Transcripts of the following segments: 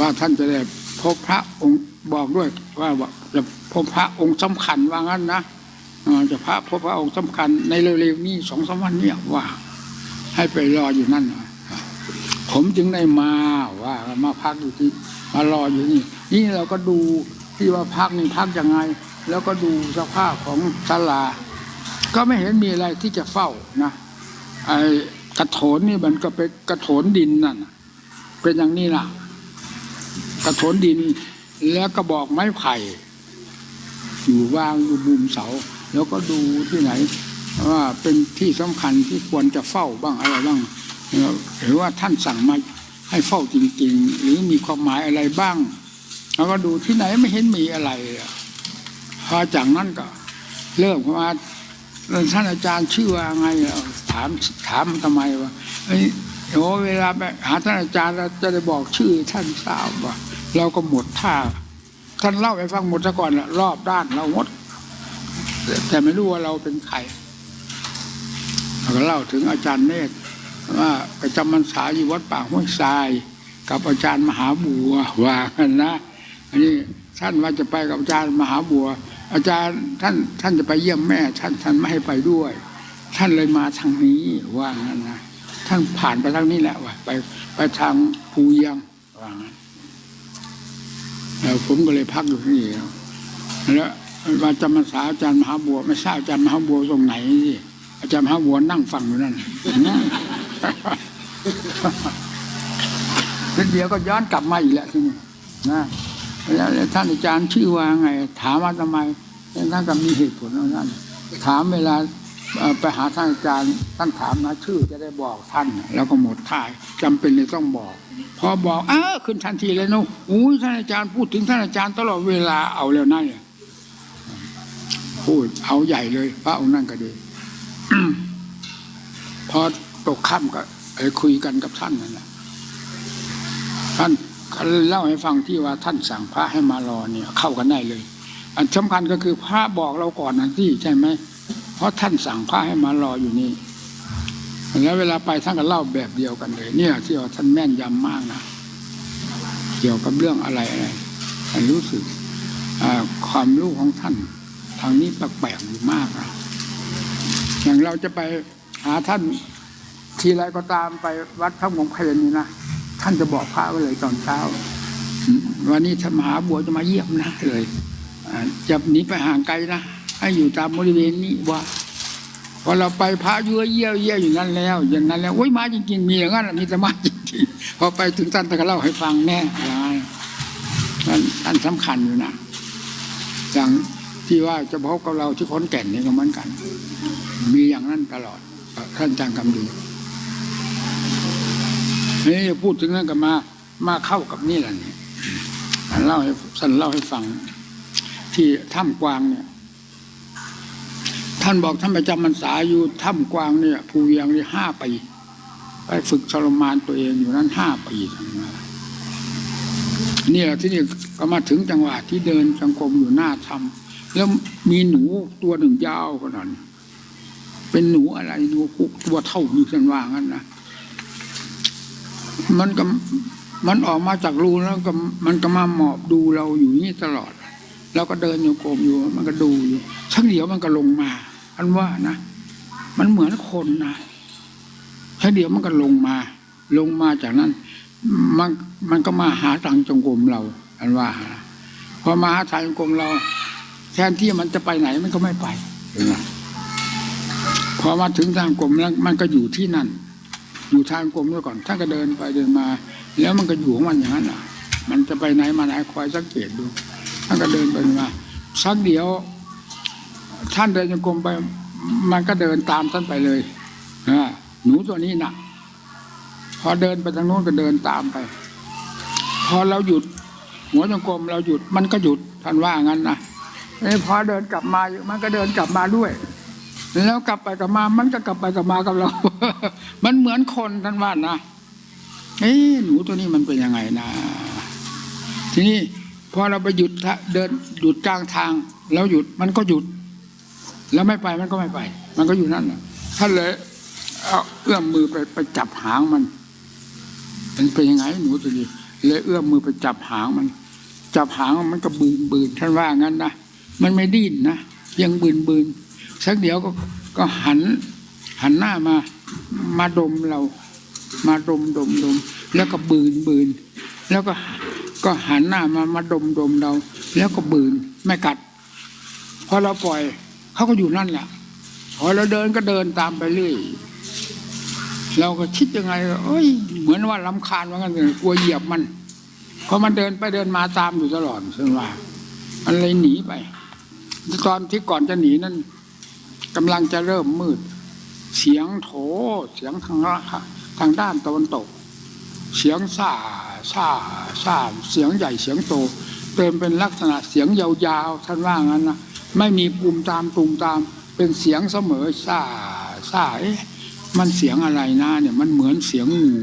ว่าท่านจะได้พบพระองค์บอกด้วยว่าจะพบพระองค์สำคัญว่างั้นนะจะพระพบพระองค์สำคัญในเร็วๆนี้สองสามวันเนี่ยว่า ให้ไปรออยู่นั่นน่ะผมจึงได้มาว่ามาพักอยู่ที่มารออยู่นี่นี่เราก็ดูที่ว่าพักนี่พักยังไง แล้วก็ดูสภาพของศาลา ก็ไม่เห็นมีอะไรที่จะเฝ้านะไอ้กระโถนนี่มันก็เป็นกระโถนดินนั่นเป็นอย่างนี้ล่ะ ระถนดิน แล้วก็บอกไม้ไผ่อยู่วางอยู่มุมเสา แล้วก็ดูที่ไหนว่าเป็นที่สำคัญที่ควรจะเฝ้าบ้างอะไรบ้างหรือว่าท่านสั่งมาให้เฝ้าจริง ๆ หรือมีความหมายอะไรบ้าง แล้วก็ดูที่ไหนไม่เห็นมีอะไรพอจากนั้นก็เริ่มเข้ามาท่านอาจารย์ชื่อว่าไงถามถามทำไมวะเอ้ยโอ้เวลาไปหาท่านอาจารย์เราจะได้บอกชื่อท่านทราบว่า เราก็หมดท่าท่านเล่าให้ฟังหมดซะก่อนละรอบด้านเราหมด แต่ไม่รู้ว่าเราเป็นใครเราก็เล่าถึงอาจารย์เนตรว่าประจำพรรษาอยู่วัดป่าห้วยทราย กับอาจารย์มหาบัวว่ากันนะอันนี้ท่านว่าจะไปกับอาจารย์มหาบัว อาจารย์ท่านท่านจะไปเยี่ยมแม่ ท่านท่านไม่ให้ไปด้วย ท่านเลยมาทางนี้ว่างั้นนะท่านผ่านไปทางนี้แหละว่าไปไปทางภูเยียงว่างั้น ผมก็เลยพักอยู่ที่นี่แล้วว่าจำพรรษาอาจารย์มหาบัวไม่ทราบอาจารย์มหาบัวตรงไหนสิอาจารย์มหาบัวนั่งฟังอยู่นั่นแล้วเดี๋ยวก็ย้อนกลับมาอีกแหละที่นี่นะแล้วท่านอาจารย์ชื่อว่าไง ถามว่าทำไมท่านก็มีเหตุผลของท่านถามเวลา ไปหาท่านอาจารย์ท่านถามนะชื่อจะได้บอกท่าน แล้วก็หมดท่ายจำเป็นเลยต้องบอก พอบอกอ้าขึ้นทันทีเลยเนาะอุ้ยท่านอาจารย์พูดถึงท่านอาจารย์ตลอดเวลาเอาแล้วนั่นเนี่ยพูดเอาใหญ่เลยพระองค์นั่นก็ดีพอตกค่ำก็เอ่อคุยกันกับท่านนั่นแหละท่านเล่าให้ฟังที่ว่าท่านสั่งพระให้มารอเนี่ย เข้ากันได้เลย อันสำคัญก็คือพระบอกเราก่อนนะที่ใช่ไหม เพราะท่านสั่งพระให้มารออยู่นี่แล้วเวลาไปท่านก็เล่าแบบเดียวกันเลย เนี่ยที่ว่าท่านแม่นยำมากนะเกี่ยวกับเรื่องอะไรอะไรรู้สึกความรู้ของท่าน ทางนี้แปลกๆอยู่มากนะอย่างเราจะไปหาท่านทีไรก็ตามไปวัดพระมงคลนี่นะท่านจะบอกพระไว้เลยตอนเช้า วันนี้ธรรมหาบัวจะมาเยี่ยมนะเลยจะหนีไปห่างไกลนะ ให้อยู่ตามบริเวณนี้ว่าพอเราไปพระยื่อเยี่ยวเยี่ยวอยู่นั้นแล้วอย่างนั้นแล้วโอ้ยมาจริงๆมีอย่างนั้นมีแต่มาจริงๆพอไปถึงท่านท่านก็เล่าให้ฟังแน่ท่านท่านสำคัญอยู่นะอย่างที่ว่าจะพบกับเราที่ขอนแก่นนี่ก็เหมือนกัน มีอย่างนั้นตลอดท่านจางคำดีนี่พูดถึงนั่นก็มามาเข้ากับนี่แหละเนี่ยท่านเล่าให้ท่านเล่าให้ฟัง ที่ถ้ำกวางเนี่ย ท่านบอกท่านประจำพรรษาอยู่ถ้ำกวางเนี่ยภูเวียงนี่ห้าปีไปฝึกทรมานตัวเองอยู่นั้นห้าปีทั้งนั้นนี่แหละที่นี่ก็มาถึงจังหวะที่เดินจังกรมอยู่หน้าถ้ำแล้วมีหนูตัวหนึ่งยาวขนาดนั้เป็นหนูอะไรหนูพุกตัวเท่าอยู่ท่านว่างั้นนะมันก็มันออกมาจากรูแล้วก็มันก็มาหมอบดูเราอยู่นี่ตลอดเราก็เดินอยู่โกมอยู่ มันก็ดูอยู่ชักเดียวมันก็ลงมา อันว่านะมันเหมือนคนนะชักเดียวมันก็ลงมา ลงมาจากนั้น มันมันก็มาหาทางจงกรมเรา อันว่าพอมาหาทางจงกรมเรา แทนที่มันจะไปไหนมันก็ไม่ไปนไหมพอมาถึงทางกรมแล้วมันก็อยู่ที่นั่น อยู่ทางกรมด้วยก่อนท่านก็เดินไปเดินมา แล้วมันก็อยู่ของมันอย่างนั้นอะ มันจะไปไหนมาไหนคอยสังเกตดูท่านก็เดินไปมาสักเดียว ท่านเดินจงกรมไป มันก็เดินตามท่านไปเลยหนูตัวนี้น่ะ พอเดินไปทางโน้นก็เดินตามไป พอเราหยุดหัวจงกรมเราหยุดมันก็หยุดท่านว่างั้นนะเอ้พอเดินกลับมาอยู่มันก็เดินกลับมาด้วย แล้วกลับไปกลับมามันก็กลับไปกลับมากับเรา มันเหมือนคนท่านว่านะเอ้หนูตัวนี้มันเป็นยังไงนะ ทีนี้พอเราไปหยุดเดินหยุดกลางทาง แล้วหยุดมันก็หยุด แล้วไม่ไปมันก็ไม่ไป มันก็อยู่นั่นน่ะท่านเลยเอาเอื้อมมือไปไปจับหางมันมันเป็นยังไงหนูตัวนี้เลยเอื้อมมือไปจับหางมัน จับหางมันก็บืนบืนท่านว่างั้นนะมันไม่ดิ้นนะยังบืนบืนสักเดี๋ยวก็ก็หัน หันหน้ามา มาดมเรา มาดมดมดมแล้วก็บืนบืนแล้วก็ก็หันหน้ามามาดมดมเรา แล้วก็บืนไม่กัดพอเราปล่อย เขาก็อยู่นั่นแหละพอเราเดินก็เดินตามไปเรื่อยเราก็คิดยังไงเอ้ย เหมือนว่าลำคาญว่างั้นเลยกลัวเหยียบมันเพราะมันเดินไปเดินมาตามอยู่ตลอดซึ่งว่ามันเลยหนีไป ตอนที่ก่อนจะหนีนั้นกำลังจะเริ่มมืด เสียงโถเสียงทางทางด้านตะวันตก เสียงซ่าซ่าซ่าเสียงใหญ่เสียงโตเติมเป็นลักษณะเสียงยาวๆท่านว่างั้นนะ ไม่มีปุ่มตามตุมตามเป็นเสียงเสมอซ่าซ่าเอ๊ะมันเสียงอะไรนะเนี่ยมันเหมือนเสียงงู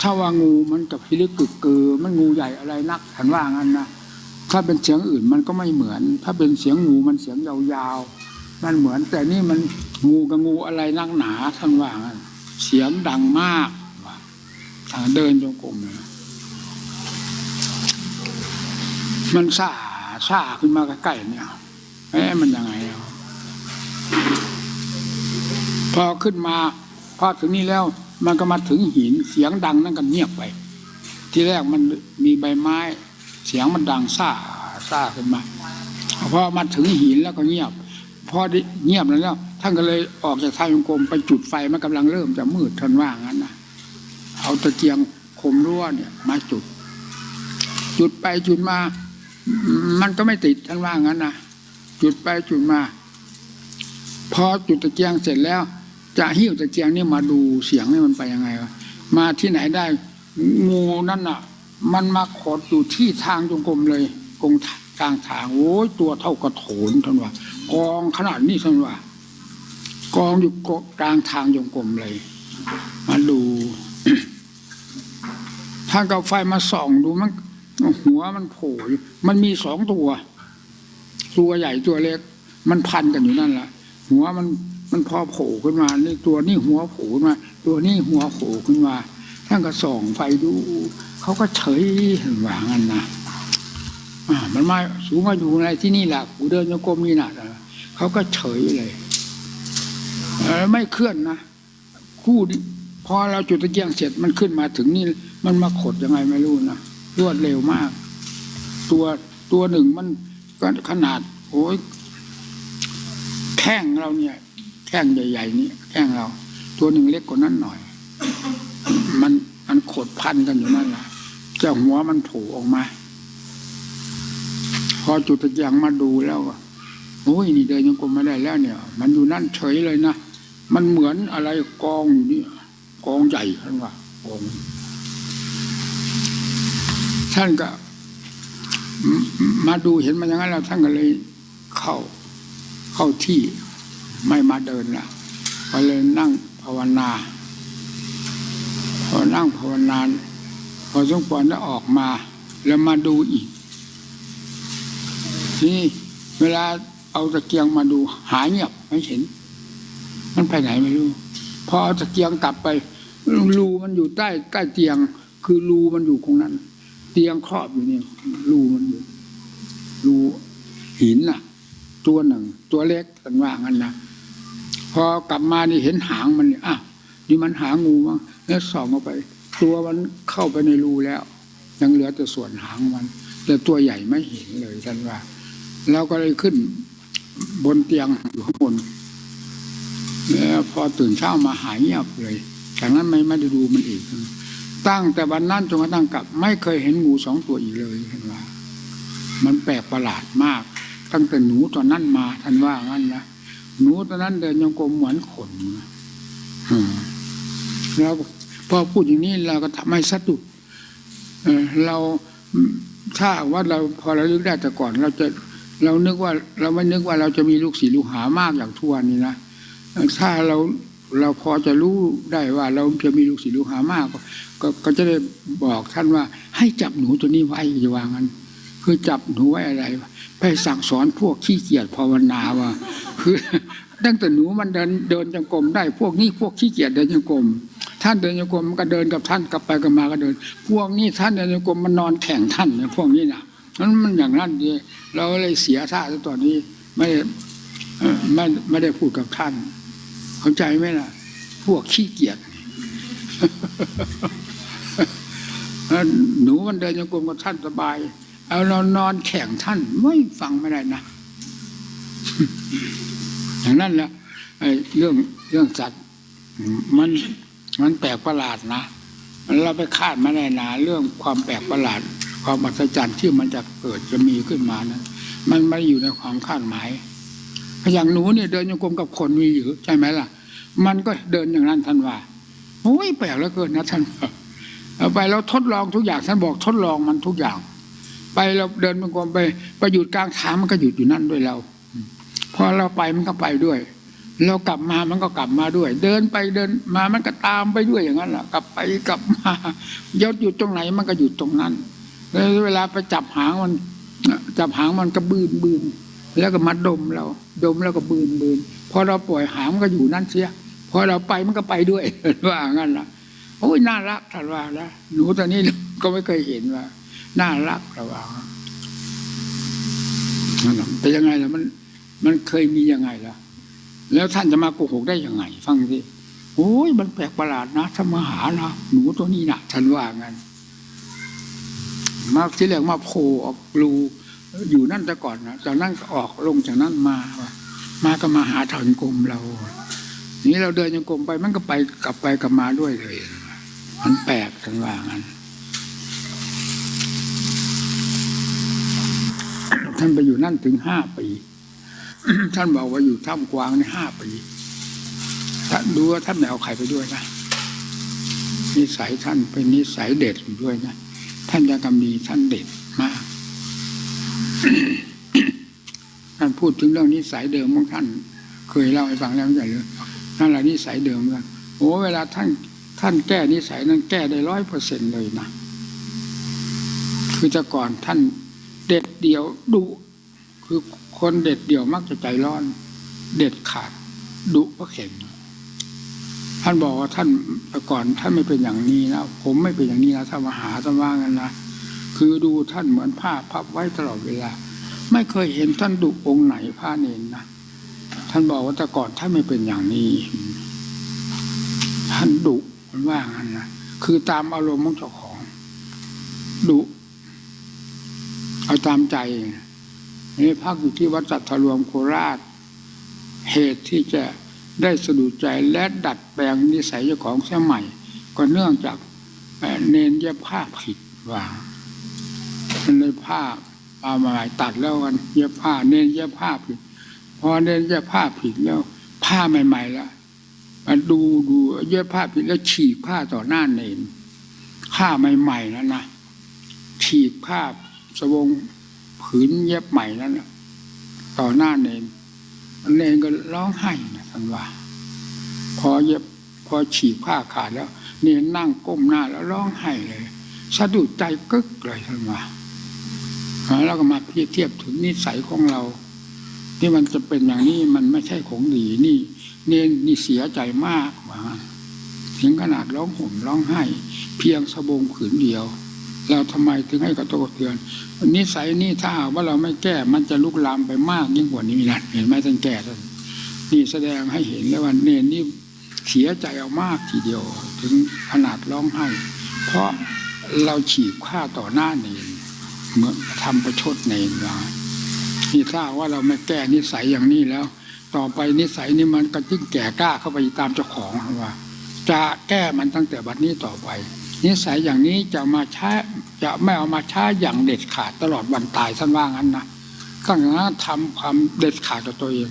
ถ้าว่างูมันกับพิลึกกึกกือ มันงูใหญ่อะไรนักท่านว่างั้นนะถ้าเป็นเสียงอื่นมันก็ไม่เหมือน ถ้าเป็นเสียงงูมันเสียงยาวๆมันเหมือน แต่นี่มันงูกับงูอะไรนักหนาท่านว่างั้นเสียงดังมากว่าทางเดินจงกรมเนี่ยมันซ่าซ่าขึ้นมาใกล้ๆเนี่ย เอ๊ะมันยังไงอะพอขึ้นมาพอถึงนี่แล้ว มันก็มาถึงหินเสียงดังนั่นก็เงียบไป ที่แรกมันมีใบไม้ เสียงมันดังซ่าซ่าขึ้นมาพอมาถึงหินแล้วก็เงียบ พอได้เงียบแล้วท่านก็เลยออกจากทางยงกรมไปจุดไฟมันกำลังเริ่มจะมืดท่านว่างั้นนะเอาตะเกียงคมรั้วเนี่ย มาจุด จุดไปจุดมา มันก็ไม่ติดท่านว่างั้นนะ จุดไปจุดมา พอจุดตะเกียงเสร็จแล้ว จะหิ้วตะเกียงนี่มาดูเสียงนี่มันไปยังไงวะมาที่ไหนได้ งูนั่นน่ะ มันมาขดอยู่ที่ทางจงกรมเลยกงกลางทางโอ้ยตัวเท่ากระโถนท่านว่ากองขนาดนี้ท่านว่ากองอยู่กลางทางจงกรมเลย มาดูทางกับไฟมาส่องดูมันหัวมันโผล่มันมีสองตัว ตัวใหญ่ตัวเล็ก มันพันกันอยู่นั่นแหละหัวมันมันพอโผล่ขึ้นมานี่ตัวนี้หัวโผล่ขึ้นมา ตัวนี้หัวโผล่ขึ้นมาท่านก็ส่องไฟดูเขาก็เฉยเห็นว่างั้นนะอ่ามันมาสูงมาอยู่ในที่นี่แหละกูเดินโยกมนี่นะเขาก็เฉยเลยไม่เคลื่อนนะคู่พอเราจุดตะเกียงเสร็จมันขึ้นมาถึงนี่ มันมาขดยังไงไม่รู้นะรวดเร็วมาก ตัวตัวหนึ่งมัน ก็ขนาด โอ้ยแข้งเราเนี่ย แข้งใหญ่ๆนี่แข้งเรา ตัวหนึ่งเล็กกว่านั้นหน่อย มันมันขดพันกันอยู่นั่นแหละเจ้าหัวมันโผล่ออกมา พอจุดตะเกียงมาดูแล้วโอ้ยนี่เดินยังกลมไม่ได้แล้วเนี่ย มันอยู่นั่นเฉยเลยนะมันเหมือนอะไรกองอยู่นี่กองใหญ่ท่านว่ากองท่านก็ มาดูเห็นมันอย่างนั้นแล้วท่านก็เลยเข้าเข้าที่ไม่มาเดินละก็เลยนั่งภาวนาพอนั่งภาวนาพอสมควรได้ออกมา แล้วมาดูอีก ทีนี้เวลาเอาตะเกียงมาดูหายเงียบไม่เห็น มันไปไหนไม่รู้พอเอาตะเกียงกลับไปรูมันอยู่ใต้ใต้เตียง คือรูมันอยู่ตรงนั้น เตียงครอบอยู่นี่รูมันอยู่รูหินน่ะ ตัวหนึ่ง ตัวเล็กกันว่างันนะพอกลับมานี่เห็นหางมันเนี่ยอะนี่มันหางูมั้งแล้วส่องเข้าไป ตัวมันเข้าไปในรูแล้ว ยังเหลือแต่ส่วนหางมัน แต่ตัวใหญ่ไม่เห็นเลยท่านว่าแล้วก็เลยขึ้นบนเตียงอยู่ข้างบนแล้วพอตื่นเช้ามาหายเงียบเลยจากนั้นไม่ไม่ได้ดูมันอีก ตั้งแต่วันนั้นจนกระทั่งกลับ ไม่เคยเห็นงูสองตัวอีกเลยท่านว่า มันแปลกประหลาดมาก ตั้งแต่หนูตอนนั้นมาท่านว่างั้นนะหนูตอนนั้นเดินยังกลมเหมือนขนอืมแล้วพอพูดอย่างนี้เราก็ทำให้สะดุดเเราถ้าว่าเราพอเราลึกได้แต่ก่อน เราจะเรานึกว่า เราไม่นึกว่าเราจะมีลูกศิษย์ลูกหามากอย่างทุกวันนี้นะถ้าเรา เราพอจะรู้ได้ว่า เราจะมีลูกศิษย์ลูกหามากก็ก็จะได้บอกท่านว่า ให้จับหนูตัวนี้ไว้อย่าวางกันคือจับหนูไว้อะไรไปสั่งสอนพวกขี้เกียจภาวนาว่าคือตั้งแต่หนูมันเดินเดินจงกรมได้พวกนี้พวกขี้เกียจเดินจงกรมท่านเดินโยกรมมันก็เดินกับท่านกลับไปกลับมาก็เดิน พวกนี้ท่านเดินโยกรมมันนอนแข่งท่านเนี่ยพวกนี้นะนั้นมันอย่างนั้นดีเราเลยเสียท่าตอนนี้ไม่ไม่ไม่ได้พูดกับท่าน เข้าใจไหมล่ะ พวกขี้เกียจหนูมันเดินโยกรมกับท่านสบาย เอาเรานอนแข่งท่านไม่ฟังไม่ได้นะ อย่างนั้นแหละเรื่องเรื่องสัตว์มันมันแปลกประหลาดนะเราไปคาดไม่ได้นะเรื่องความแปลกประหลาด ความอัศจรรย์ที่มันจะเกิดจะมีขึ้นมานะมันไม่อยู่ในความคาดหมาย อย่างหนูเนี่ยเดินโยกรมกับคนมีอยู่ใช่ไหมล่ะ มันก็เดินอย่างนั้นท่านว่าโอ้ยแปลกเหลือเกินนะท่านเอาไปเราทดลองทุกอย่างท่านบอกทดลองมันทุกอย่าง ไปเราเดินโยกรมไปไปหยุดกลางทางมันก็หยุดอยู่นั่นด้วยเราพอเราไปมันก็ไปด้วย เรากลับมามันก็กลับมาด้วย เดินไปเดินมามันก็ตามไปด้วยอย่างนั้นแหละกลับไปกลับมายศอยู่ตรงไหนมันก็อยู่ตรงนั้นแล้วเวลาไปจับหางมันจับหางมันก็บืนบืน แล้วก็มาดมเรา ดมแล้วก็บืนบืนพอเราปล่อยหางมันก็อยู่นั่นเสียพอเราไปมันก็ไปด้วยว่างั้นล่ะโอ้ยน่ารักท่านว่าแล้วหนูตอนนี้ก็ไม่เคยเห็นว่า น่ารักระว่านั่นน่ะแต่ยังไงล่ะมัน มันเคยมียังไงล่ะ แล้วท่านจะมาโกหกได้ยังไง ฟังสิโอ้ยมันแปลกประหลาดนะถ้ามาหานะหนูตัวนี้นะท่านว่างั้นมาที่แรกมาโผล่ออกรู อยู่นั่นแต่ก่อนนะจากนั้นออกลงจากนั้นมามาก็มาหาถอนกลมเรา นี่เราเดินยังกลมไปมันก็ไปกลับไปกลับมาด้วยเลย มันแปลกท่านว่างั้นท่านไปอยู่นั่นถึงห้าปี ท่านบอกว่าอยู่ถ้ำกวางในห้าปีท่านดูว่าท่านไม่เอาใครไปด้วยนะนิสัยท่านเป็นนิสัยเด็ดด้วยนะท่านยังกำมีท่านเด็ดมาก ท่านพูดถึงเรื่องนิสัยเดิมของท่าน เคยเล่าให้ฟังแล้วไม่ใช่หรือนั่นแหละนิสัยเดิมกันโอ้เวลาท่านท่านแก้นิสัยนั้นแก้ได้ร้อยเปอร์เซ็นเลยนะคือแต่ก่อนท่านเด็ดเดี่ยวดุคือคนเด็ดเดี่ยวมักจะใจร้อน เด็ดขาดดุก็เข็งท่านบอกว่าท่านแต่ก่อนท่านไม่เป็นอย่างนี้นะผมไม่เป็นอย่างนี้นะถ้ามาหาท่านว่ากันนะ คือดูท่านเหมือนผ้าพับไว้ตลอดเวลา ไม่เคยเห็นท่านดุองค์ไหนผ้าเนนนะท่านบอกว่าแต่ก่อนท่านไม่เป็นอย่างนี้ ท่านดุมันว่างั้นนะคือตามอารมณ์ของเจ้าของดุเอาตามใจนี่พักอยู่ที่วัดสัทรวมโคราช เหตุที่จะได้สะดุดใจและดัดแปลงนิสัยเจ้าของเสียใหม่ ก็เนื่องจากเอ่อเนนเย็บผ้าผิดว่า มันเลยผ้าเอามาตัดแล้วกันเย็บผ้าเน้นเย็บผ้าผิด พอเน้นเย็บผ้าผิดแล้ว ผ้าใหม่ๆแล้วมาดูดูเย็บผ้าผิดแล้วฉีกผ้าต่อหน้าเนนผ้าใหม่ๆนั้นนะฉีกผ้าสวงผืนเย็บใหม่นั้นนะต่อหน้าเนนเนนก็ร้องไห้นะท่านว่า พอเย็บพอฉีกผ้าขาดแล้ว เนนนั่งก้มหน้าแล้วร้องไห้เลยสะดุดใจกึกเลยท่านว่า แล้วก็มาเทียบเทียบถึงนิสัยของเรา ที่มันจะเป็นอย่างนี้มันไม่ใช่ของดีนี่เนนนี่เสียใจมากว่าถึงขนาดร้องห่มร้องไห้ เพียงสบงผืนเดียว เราทำไมถึงให้กระตกกเทือนนิสัยนี่ถ้าว่าเราไม่แก้มันจะลุกลามไปมากยิ่งกว่านี้นะเห็นไหมท่านแก่ท่านนี่แสดงให้เห็นแล้วว่าเนนนี่เสียใจเอามากทีเดียว ถึงขนาดร้องไห้ เพราะเราฉีกข้าต่อหน้าเนน เหมื่อนทำประชดเนนว่านี่ถ้าว่าเราไม่แก้นิสัยอย่างนี้แล้ว ต่อไปนิสัยนี้มันก็ยิ่งแก่กล้าเข้าไปตามเจ้าของว่า จะแก้มันตั้งแต่บัดนี้ต่อไป นิสัยอย่างนี้จะมาใช้จะไม่เอามาใช้อย่างเด็ดขาดตลอดวันตายท่านว่างั้นนะตั้งแต่นั้นทำความเด็ดขาดกับตัวเอง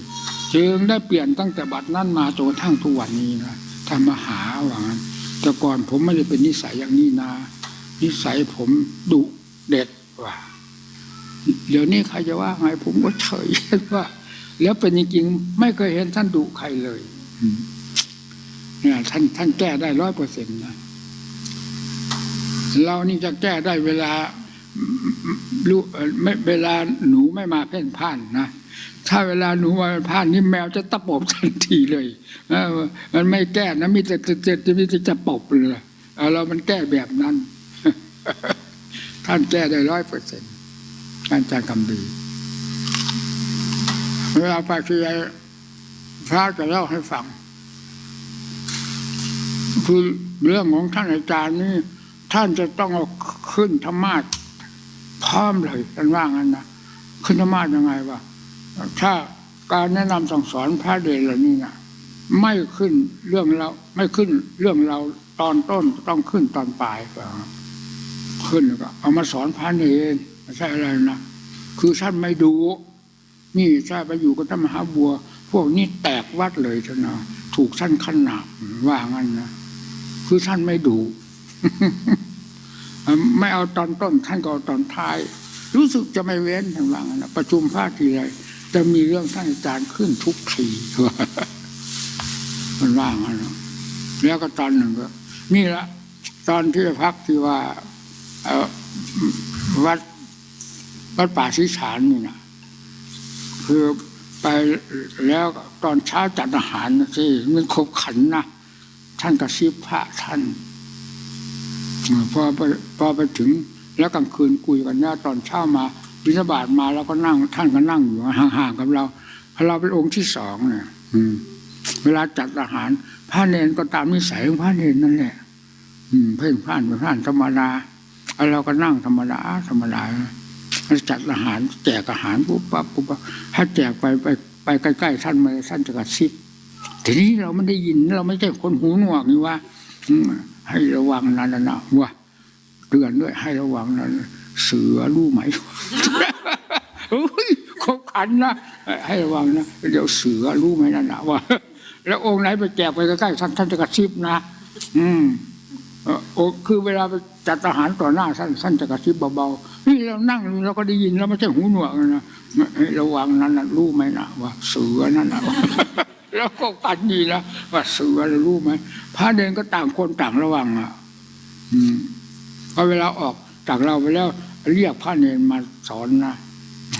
จึงได้เปลี่ยนตั้งแต่บัดนั้นมาจนกระทั่งทุกวันนี้นะทำมาหาว่างั้นแต่ก่อนผมไม่ได้เป็นนิสัยอย่างนี้นะ นิสัยผมดุเด็ด ว่า เดี๋ยวนี้ใครจะว่าไงผมก็เฉยว่า แล้วเป็นจริงๆไม่เคยเห็นท่านดุใครเลยอืมเนี่ยท่านท่านแก้ได้ร้อยเปอร์เซ็นต์นะเรานี่จะแก้ได้เวลาลูกเอ่อไม่เวลาหนูไม่มาเพ่นพ่านนะถ้าเวลาหนูมาเป็นพระนี่แมวจะตะปบทันทีเลยเออมันไม่แก้นะมีแต่จะจะจะมีแต่จะปบเลยเออเรามันแก้แบบนั้น ท่านแก้ได้ร้อยเปอร์เซ็นต์การจารกรรมดีเวลาไปที่ไรพระจะเล่าให้ฟัง คือเรื่องของท่านอาจารย์นี่ท่านจะต้องเอาขึ้นธรรมาสพร้อมเลยท่านว่างั้นนะขึ้นธรรมาสยังไงวะถ้าการแนะนำสั่งสอนพระเดชเหล่านี้นะไม่ขึ้นเรื่องเราไม่ขึ้นเรื่องเราตอนต้นต้องขึ้นตอนปลายก่อน ขึ้นแล้วก็เอามาสอนพระเนรไม่ใช่อะไรนะคือท่านไม่ดู นี่ถ้าไปอยู่กับท่านมหาบัว พวกนี้แตกวัดเลยเถอะนะถูกท่านขั้นหนาบว่างั้นนะคือท่านไม่ดูไม่เอาตอนต้น ท่านก็เอาตอนท้าย รู้สึกจะไม่เว้นทานว่างนะประชุมภาคทีไรจะมีเรื่องท่านอาจารย์ขึ้นทุกทีมันว่างั้นนะแล้วก็ตอนหนึ่งก็ นี่ละตอนที่พักที่ว่า วัดวัดป่าศรีฉานนี่นะคือไปแล้วตอนเช้าจัดอาหารสิมันขบขันนะท่านกระซิบพระท่านพอไปพอไปถึงแล้วกลางคืนคุยกันเนี่ยตอนเช้ามาบิณฑบาตมาแล้วก็นั่ง ท่านก็นั่งอยู่ห่างๆกับเราเพราะเราเป็นองค์ที่สองเนี่ยอืมเวลาจัดอาหารพระเนนก็ตามนิสัยของพระเนนนั่นแหละเพ่งพลาดไปพลาดธรรมดา เราก็นั่งธรรมดาธรรมดาจัดอาหารแจกอาหารปุ๊บปั๊บปุ๊บปั๊บถ้าแจกไปไปไปใกล้ๆท่านมาท่านจะกระซิบทีนี้เราไม่ได้ยินเราไม่ใช่คนหูหนวกนี่ว่าอืมให้ระวังนั่นนะนะว่าเตือนด้วยให้ระวังนั้นเสือรู้ไหมเฮ้ยเขาขันนะให้ระวังนะเดี๋ยวเสือรู้ไหมนั่นนะว่า แล้วองค์ไหนไปแจกไปใกล้ๆท่านท่านจะกระซิบนะ อืมเอ่อโอ้ คือเวลาไปจัดอาหารต่อหน้าท่านท่านจะกระซิบเบาๆนี่เรานั่งอยู่เราก็ได้ยินเราไม่ใช่หูหนวกนะระวังนั้นนะรู้ไหมนะว่าเสือนั่นนะแล้วก็ปันดีนะว่าเสือรู้ไหมพระเดินก็ต่างคนต่างระวังอะ อืมพอเวลาออกจากเราไปแล้ว เรียกพระเนรมาสอนนะ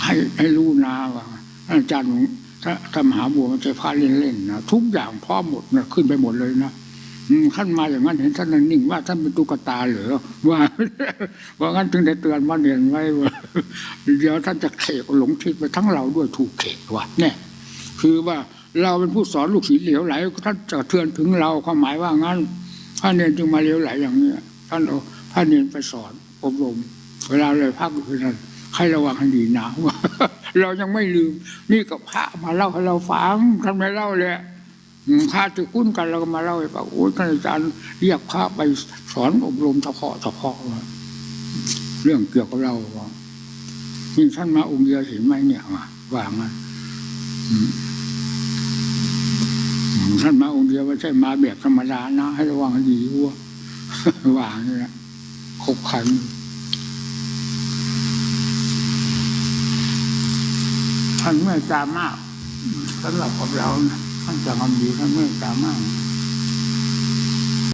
ให้ให้รู้นะว่าอาจารย์ของถ้ามหาบัวมันใช่พระเล่นๆนะทุกอย่างพร้อมหมดนะขึ้นไปหมดเลยนะ ท่านมาอย่างนั้นเห็นท่านนิ่งว่าท่านเป็นตุ๊กตาเหรอว่าว่างั้นจึงได้เตือนมาเรียนไว้ว่าเดี๋ยวท่านจะเขกหลงทิศไปทั้งเราด้วยถูกเขกว่ะเนี่ยคือว่าเราเป็นผู้สอนลูกศิษย์เหลวไหลท่านจะเทือนถึงเราความหมายว่างั้นพระเนจึงมาเหลวไหลอย่างเนี้ยท่านเอาพระเนไปสอนอบรม เวลาเลยพักอยู่นั่นให้ระวังให้ดีนะว่าเรายังไม่ลืมนี่กับพระมาเล่าให้เราฟังทำไมเล่าเลย พระจะคุ้นกันเราก็มาเล่าให้ฟังโอ้ยท่านอาจารย์เรียกพระไปสอนอบรมเฉพาะเฉพาะเรื่องเกี่ยวกับเราว่านี่ท่านมาองค์เดียวเห็นไหมเนี่ยว่าว่างั้นท่านมาองค์เดียวไม่ใช่มาแบบธรรมดานะให้ระวังให้ดีว่าอย่างนี้นะขบขันท่านเมตตามากสำหรับกับเรานะ ท่านจะทำดีท่านเมตตามาก